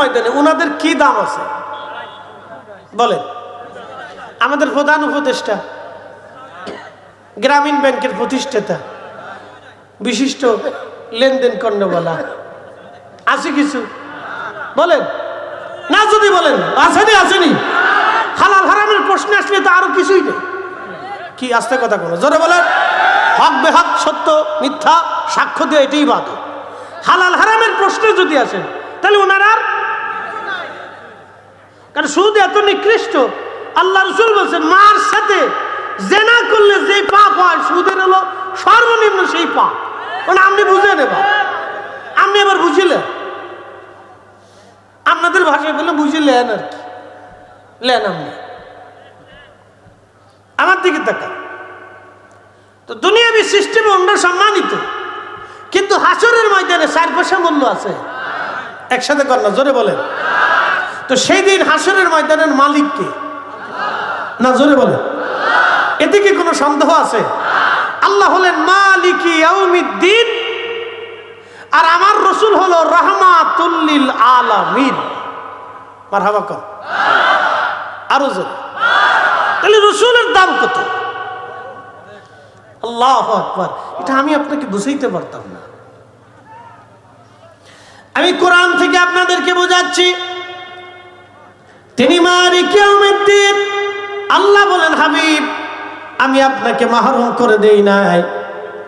ময়দানে ওনাদের কি দাম আছে? বলেন। আমাদের প্রধান উপদেষ্টা, গ্রামীণ ব্যাংকের প্রতিষ্ঠাতা, বিশিষ্ট লেনদেন কর্ণবালা, আছে কিছু? বলেন। না যদি বলেন, আসেনি আসেনি। হালাল হারামের প্রশ্ন আসলে তো আরও কিছুই নেই। কি আস্তে কথা কোনো জোরে বলেন হক বেহক, সত্য, মিথ্যা, সাক্ষ্য দিয়ে এটাই বাদ। হালাল হারামের প্রশ্নে যদি আসেন, তাহলে ওনার কারণ সুদ এত নিকৃষ্ট। আল্লাহ রসুল বলছেন, মার সাথে জেনা করলে যে পাপ হয়, সুদের হলো সর্বনিম্ন সেই পাপ। ওটা আপনি বুঝে নেবা আপনি এবার বুঝিলেন? আপনাদের ভাষায় বলে বুঝিলেন আর কি। লেন আপনি। আমার দিকে তাকান। তো দুনিয়াবি সিস্টেমে অন্য সম্মানিত, কিন্তু হাসরের ময়দানে চার পয়সা মূল্য আছে। একসাথে কর জোরে বলেন। তো সেই দিন হাসরের ময়দানের মালিককে না, জোরে বলে এতে কি কোনো সন্দেহ আছে? আল্লাহ হলেন মালিকি ইয়াউমিদ্দিন। আর আমার রসুল হলো রহমাতুল্লিল আলামিন। মারহাবা কর। আরও জোরে। তাহলে রসুলের দাম কত? আল্লাহ আকবার। এটা আমি আপনাকে বুঝাইতে পারতাম না। আমি কোরআন থেকে আপনাদেরকে বোঝাচ্ছি। তিনি ইয়াউমিদ্দিন। আল্লাহ বলেন, হাবিব, আমি আপনাকে মাহরুম করে দেই নাই।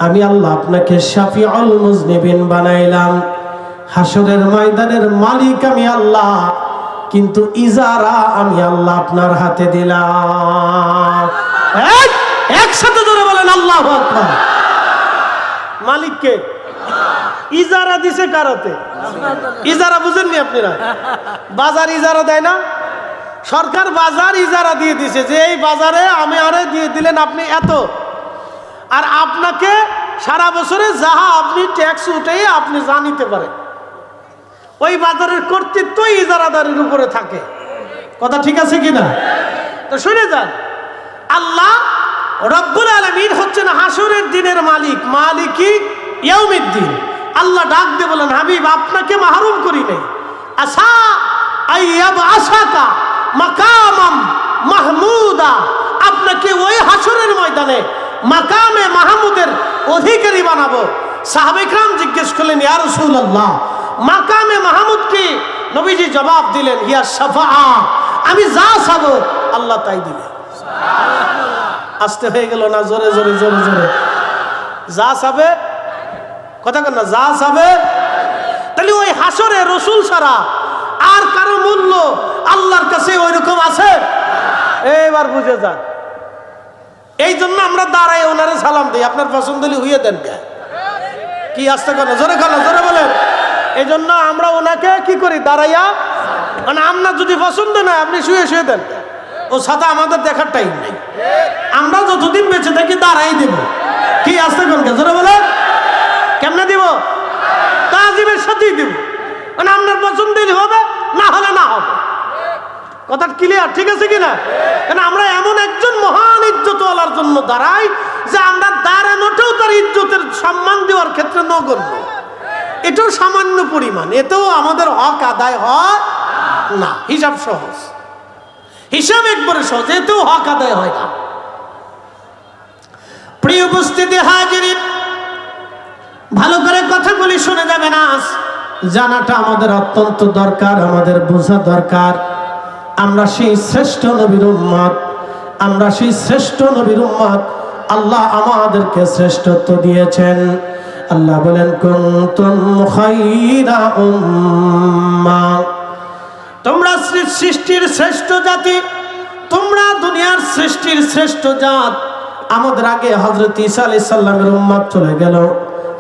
আমি আল্লাহ আপনাকে শাফিউল মুজনিবিন বানাইলাম। হাসরের ময়দানের মালিক আমি আল্লাহ, কিন্তু ইজারা আমি আল্লাহ আপনার হাতে দিলাম। একসাথে ধরে বলেন, আল্লাহ মালিককে ইজারা দিছে কারতে ইজারা বুঝেননি আপনারা? বাজার ইজারা দেয় না? সরকার বাজার ইজারা দিয়ে দিছে যে এই বাজারে আমি আরে দিয়ে দিলেন আপনি এত। আর আপনাকে সারা বছরে যাহা আপনি ট্যাক্স উঠে আপনি জানিতে পারেন। ওই বাজারের কর্তৃত্ব ইজারাদারের উপরে থাকে। কথা ঠিক আছে কিনা তো শুনে যান, আল্লাহ রব্বুল আলমিন হচ্ছেন হাসুরের দিনের মালিক মালিকই ইয়ৌমিদ্দিন আল্লাহ ডাক দিয়ে বলেন, হাবিব, আপনাকে মাহরুম করি নাই। আইয়াব আশাকা মাকামাম মাহমুদা। আপনাকে ওই হাসরের ময়দানে মাকামে মাহমুদের অধিকারী বানাবো। সাহাবেকরাম জিজ্ঞেস করলেন ইয়া রাসূলুল্লাহ মাকামে মাহমুদ কি নবীজি জবাব দিলেন ইয়া সাফা আমি যা চাবো আল্লাহ তাই দিলেন আসতে হয়ে গেল না জোরে জোরে জোরে জোরে। যা চাবে কথা না যা চাবে তাহলে ওই হাসরে রসুল ছাড়া আর কারও মূল্য আল্লাহর কাছে এবার বুঝে যান। এই জন্য আমরা দাঁড়াই ওনারে সালাম দিই। আপনার পছন্দ হলে দেন কে? কি আসতে কেন? জোরে কেন? জোরে বলেন। এই জন্য আমরা ওনাকে কি করি? দাঁড়াইয়া মানে আপনার যদি পছন্দ না, আপনি শুয়ে শুয়ে দেন ও সাদা আমাদের দেখার টাইম নেই। আমরা যতদিন বেঁচে থাকি দাঁড়াই দেব। কি আসতে কোন জোরে বলেন। কেমনে দিব? তাজিমের সাথেই দিব। মানে আপনার পছন্দের হবে, না হলে না হবে। কথা ক্লিয়ার ঠিক আছে কিনা? কেন আমরা এমন একজন মহান ইজ্জতওয়ালার জন্য দাঁড়াই যে আমরা দাঁড়ানোটাও তার ইজ্জতের সম্মান দেওয়ার ক্ষেত্রে নগণ্য। এটাও সামান্য পরিমাণ, এতেও আমাদের হক আদায় হয় না। হিসাব সহজ। হিসাব একবারে সহজ, এতেও হক আদায় হয় না। প্রিয় উপস্থিতি হাজিরিন ভালো করে কথা কথাগুলি শুনে যাবে না জানাটা আমাদের অত্যন্ত দরকার, আমাদের বোঝা দরকার। আমরা সেই শ্রেষ্ঠ নবীর উম্মত, আমরা সেই শ্রেষ্ঠ নবীর উম্মত। আল্লাহ আমাদেরকে শ্রেষ্ঠত্ব দিয়েছেন। আল্লাহ বলেন, কুনতুম খাইরা উম্মা। তোমরা সৃষ্টির শ্রেষ্ঠ জাতি, তোমরা দুনিয়ার সৃষ্টির শ্রেষ্ঠ জাত। আমাদের আগে হজরত ঈসা আলাইহিস সালামের উম্মত চলে গেল।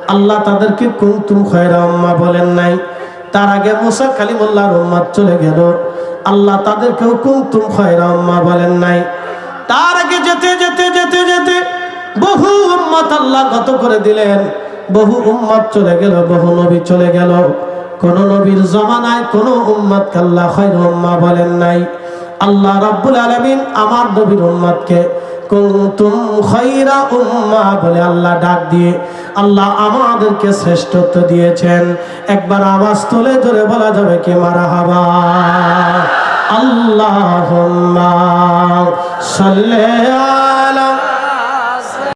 আল্লাহ তাদেরকে কুনতুম খয়রা উম্মা বলেন নাই। তার আগে মুসা কালিমুল্লাহর উম্মত চলে গেল। আল্লাহ তাদেরকেও কুনতুম খয়রা উম্মা বলেন নাই। তার আগে যেতে যেতে যেতে যেতে বহু উম্মত আল্লাহ গত করে দিলেন। বহু উম্মত চলে গেল, বহু নবী চলে গেল। কোন নবীর জমানায় কোন উম্মত আল্লাহ খৈর উম্মা বলেন নাই। আল্লাহ রাব্বুল আলামিন আমার নবীর উম্মতকে কুনতুম খায়রা উম্মা বলে আল্লাহ ডাক দিয়ে আল্লাহ আমাদেরকে শ্রেষ্ঠত্ব দিয়েছেন। একবার আওয়াজ তুলে ধরে বলা যাবে কি মারা হাবা? আল্লাহুম্মা সাল্লে আলা